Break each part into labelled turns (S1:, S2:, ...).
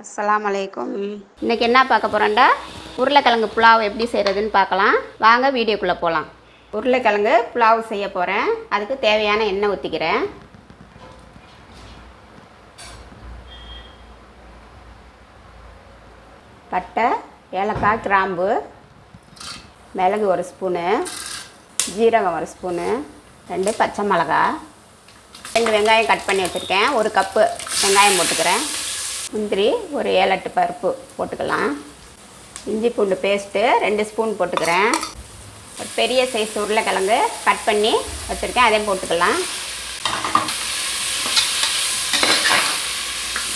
S1: அஸ்லாம் அலைக்கும் இன்றைக்கி என்ன பார்க்க போகிறோம்டா உருளைக்கிழங்கு புலாவ் எப்படி செய்கிறதுன்னு பார்க்கலாம். வாங்க வீடியோக்குள்ளே போகலாம் உருளைக்கிழங்கு புலாவ் செய்ய போகிறேன் அதுக்கு தேவையான எண்ணெய் ஊற்றிக்கிறேன் பட்டை ஏலக்காய் கிராம்பு மிளகு ஒரு ஸ்பூனு ஜீரகம் ஒரு ஸ்பூனு ரெண்டு பச்சை மிளகா ரெண்டு வெங்காயம் கட் பண்ணி வச்சுருக்கேன். ஒரு கப்பு வெங்காயம் போட்டுக்கிறேன். முந்திரி ஒரு ஏழு எட்டு பருப்பு போட்டுக்கலாம். இஞ்சி பூண்டு பேஸ்ட்டு ரெண்டு ஸ்பூன் போட்டுக்கிறேன். ஒரு பெரிய சைஸ் உருளைக்கிழங்கு கட் பண்ணி வச்சுருக்கேன் அதையும் போட்டுக்கலாம்.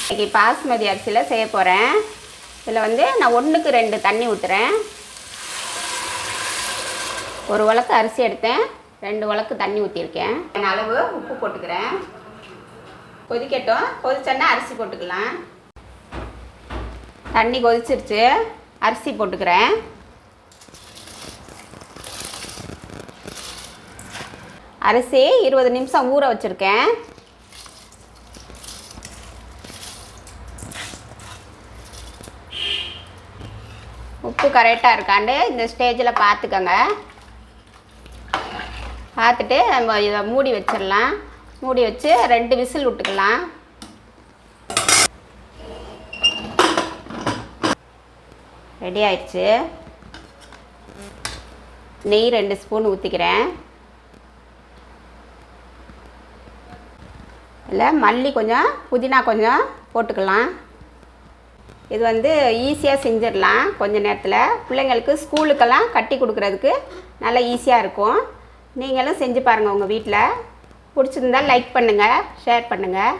S1: இன்றைக்கி பாஸ்மதி அரிசியில் செய்ய போகிறேன் இதில் வந்து நான் ஒன்றுக்கு ரெண்டு தண்ணி ஊற்றுறேன் ஒரு உலக்கு அரிசி எடுத்தேன் ரெண்டு உலக்கு தண்ணி ஊற்றிருக்கேன் அளவு உப்பு போட்டுக்கிறேன். கொதிக்கட்டும் கொதிச்சோன்னா அரிசி போட்டுக்கலாம். தண்ணி கொதிச்சிருச்சு. அரிசி போட்டுக்கிறேன். அரிசி இருபது நிமிஷம் ஊற வச்சுருக்கேன். உப்பு கரெக்டாக இருக்காண்டு. இந்த ஸ்டேஜில் பார்த்துக்கோங்க பார்த்துட்டு நம்ம இதை மூடி வச்சிடலாம் மூடி வச்சு ரெண்டு விசில் விட்டுக்கலாம். ரெடி ஆயிடுச்சு. நெய் ரெண்டு ஸ்பூன் ஊற்றிக்கிறேன் இல்லை மல்லி கொஞ்சம் புதினா கொஞ்சம் போட்டுக்கலாம். இது வந்து ஈஸியாக செஞ்சிடலாம் கொஞ்ச நேரத்தில். பிள்ளைங்களுக்கு ஸ்கூலுக்கெல்லாம் கட்டி கொடுக்குறதுக்கு நல்லா ஈஸியாக இருக்கும். நீங்களும் செஞ்சு பாருங்கள் உங்கள் வீட்டில் பிடிச்சிருந்தா லைக் பண்ணுங்கள் ஷேர் பண்ணுங்கள்